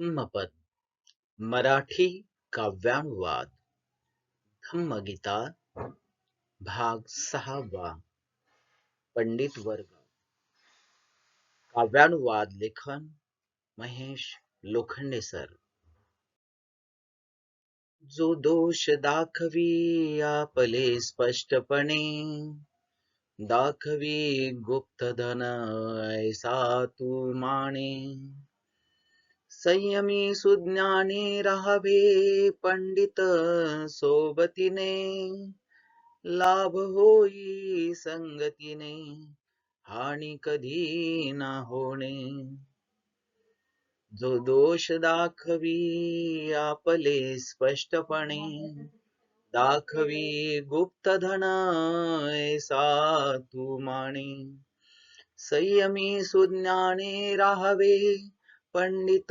धम्मपद मराठी काव्यानुवाद धम्मगीता भाग सहावा पंडित वर्ग. काव्यानुवाद लेखन महेश लोखंडे सर. जो दोष दाखवी आपले स्पष्टपणे दाखवी गुप्त धन ऐसा तू माणे संयमी सुज्ञाने राहावे पंडित सोबतीने. लाभ होई संगतीने हानी कधी ना होणे. जो दोष दाखवी आपले स्पष्टपणे दाखवी गुप्त धन ऐसा तू माणे संयमी सुज्ञाने राहावे पंडित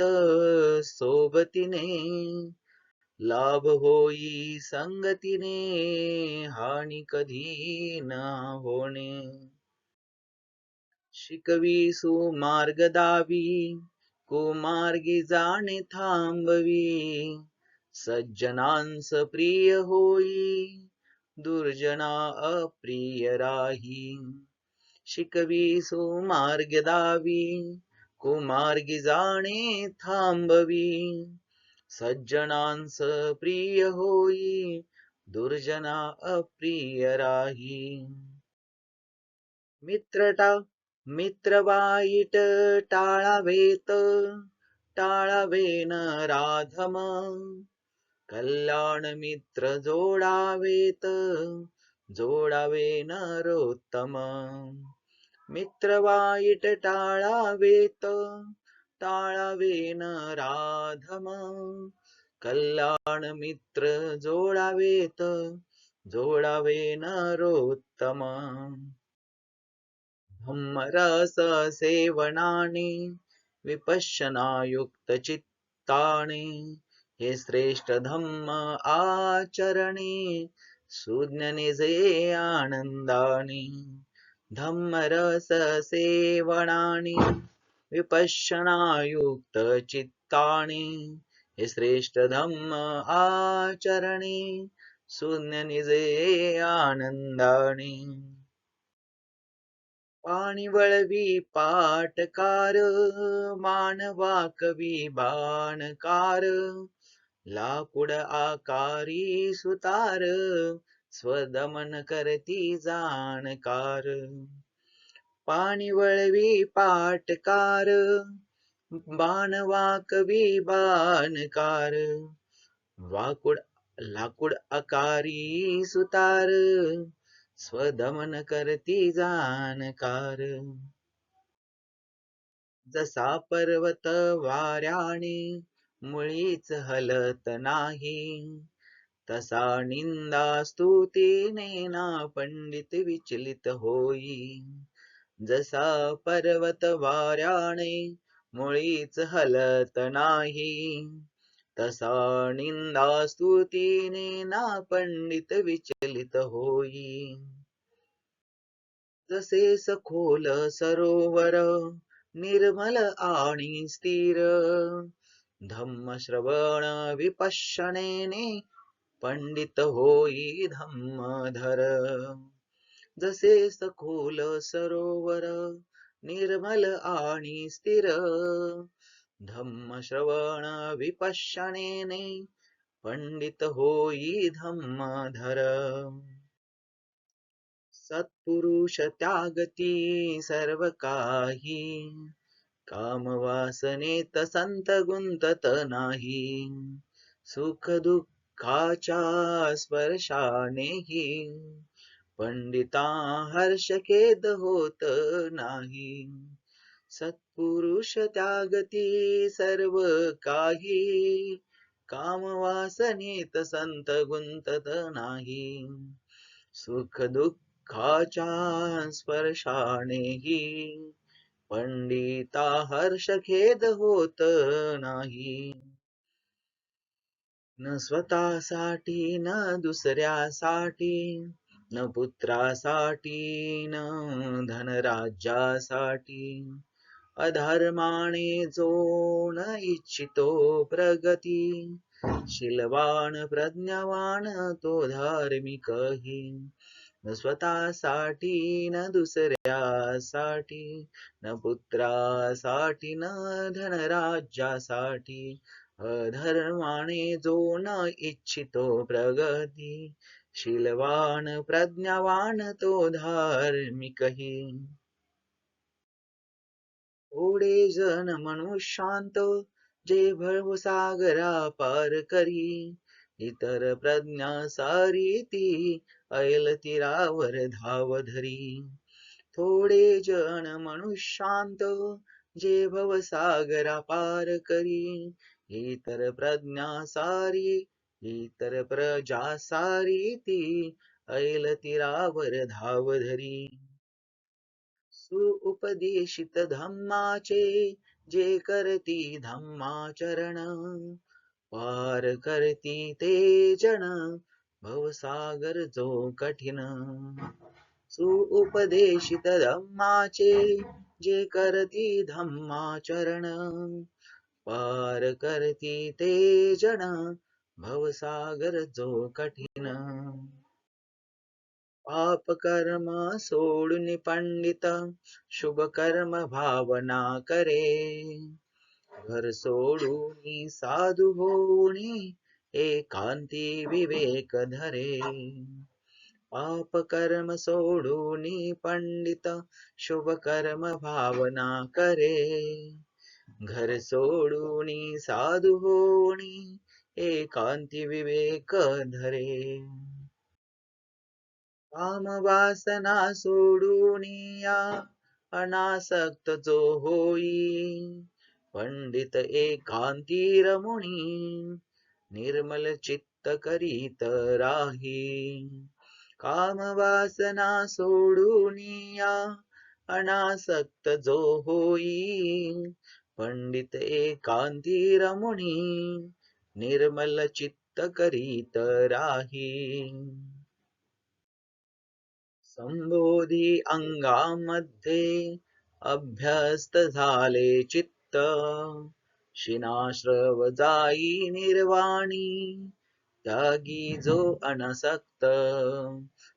सोबतीने. लाभ होई संगतीने हानी कधी ना होणे. शिकवी सुमार्ग दावी कुमार्गी जाणे थांबवी. सज्जनांस प्रिय होई दुर्जना अप्रिय राही. शिकवी सुमार्ग दावी कुमार्गी जाणे थांबवी. सज्जनांस प्रिय होई दुर्जना अप्रिय राही. मित्रटा मित्र वाईट टाळावेत टाळावेन राधम. कल्याण मित्र जोडावेत जोडावेन रोत्तम. मित्र वाईट टाळावेत टाळावे न राधम. कल्याण मित्र जोडावेत जोडावे रोत्तम. धम्मरस सेवनाने विपश्यनायुक्त चित्ताने हे श्रेष्ठ धम्म आचरणे सुज्ञने जे आनंदाने. धर्मणि विपशनायुक्त हि श्रेष्ठधम्म आचरणे शून्यनिजे आनन्दानि पाणिवलविपाटकार मानवाकविबाणकार लाकुड आकारी सुतार स्वदमन करती जाणकार. पाणी वळवी पाटकार बाणवा वाकवी बाणकार. वाकुड लाकूड अकारी सुतार स्वदमन करती जाणकार. जसा पर्वत वाऱ्याने मुळीच हलत नाही तसा निंदा स्तुतीने ना पंडित विचलित होई. जसा पर्वत वाऱ्याने मुळीच हलत नाही. तसा निंदा स्तुतीने ना पंडित विचलित होई. जसे सखोल सरोवर निर्मल आणि स्थिर. धम्म श्रवण विपश्यनेने पंडित होई धम्मधर। जसे सखोल सरोवर निर्मल आणि स्थिर। धम्म श्रवण विपश्यनेने पंडित होई धम्मधर। सत्पुरुष त्यागती सर्व काही कामवासनेत संत गुंतत नाही। सुख दुःखाच्या स्पर्शानेही पंडिता हर्ष खेद होत नाही. सत्पुरुष त्यागती सर्व काही कामवासनेत संत गुंतत नाही. सुख दुःखाच्या स्पर्शानेही पंडिता हर्ष खेद होत नाही. न स्वतःसाठी न दुसऱ्यासाठी न पुत्रासाठी न धनराज्यासाठी. अधर्माने जो न इच्छितो प्रगती शिलवान प्रज्ञावान तो धार्मिकही. न स्वतःसाठी न दुसऱ्यासाठी न पुत्रासाठी न धनराज्यासाठी अधर्माने जो न इच्छितो प्रगती शीलवान प्रज्ञावान तो धार्मिकही थोडे जण मनुष्यान्त जे भवसागरा पार करी इतर प्रज्ञा सारी ती ऐल तीरावर धाव धरी. थोडे जण मनुष्यांत जे भवसागरा पार करी इतर प्रज्ञा सारी इतर प्रजा सारी ती ऐल तीरावर धाव धरी सुउपदेशित धम्माचे जे करती धम्माचरण पार करती ते जण भवसागर जो कठीण. सुउपदेशित धम्माचे जे करती धम्माचरण पार करती ते जण भवसागर जो कठीण. पाप कर्म सोडून पंडित शुभ कर्म भावना करे. घर सोडून साधू होणे एकांती विवेक धरे. पाप कर्म सोडून पंडित शुभ कर्म भावना करे. घर सोडून साधू होणी एकांती विवेक धरे. काम वासना सोडून या अनासक्त जो होई पंडित एकांती रमुणी निर्मल चित्त करीत राही. काम वासना सोडून या अनासक्त जो होई पंडित एकांती रमुणी निर्मल चित्त करीत राही. संबोधी अंगामध्ये अभ्यस्त झाले चित्त शिनाश्रव जाई निर्वाणी त्यागी जो अनसक्त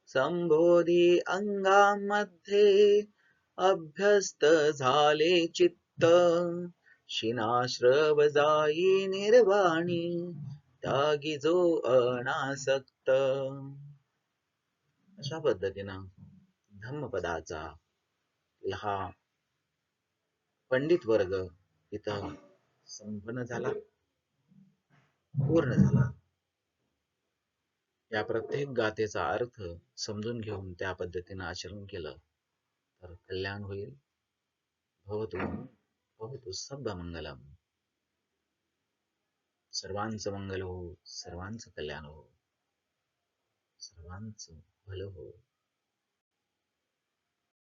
संबोधी अंगामध्ये अभ्यस्त झाले चित्त शिनाश्रव जाई निर्वाणी त्यागी जो अनासक्त. अशा पद्धतीनं धम्मपदाचा हा पंडित वर्ग इथं संपन्न झाला. पूर्ण झाला. या प्रत्येक गाथेचा अर्थ समजून घेऊन त्या पद्धतीनं आचरण केलं तर कल्याण होईल. भवतो. भवतु सब मंगलम. सर्वांचं मंगल हो सर्वांचं कल्याण हो सर्वांचं भलं हो.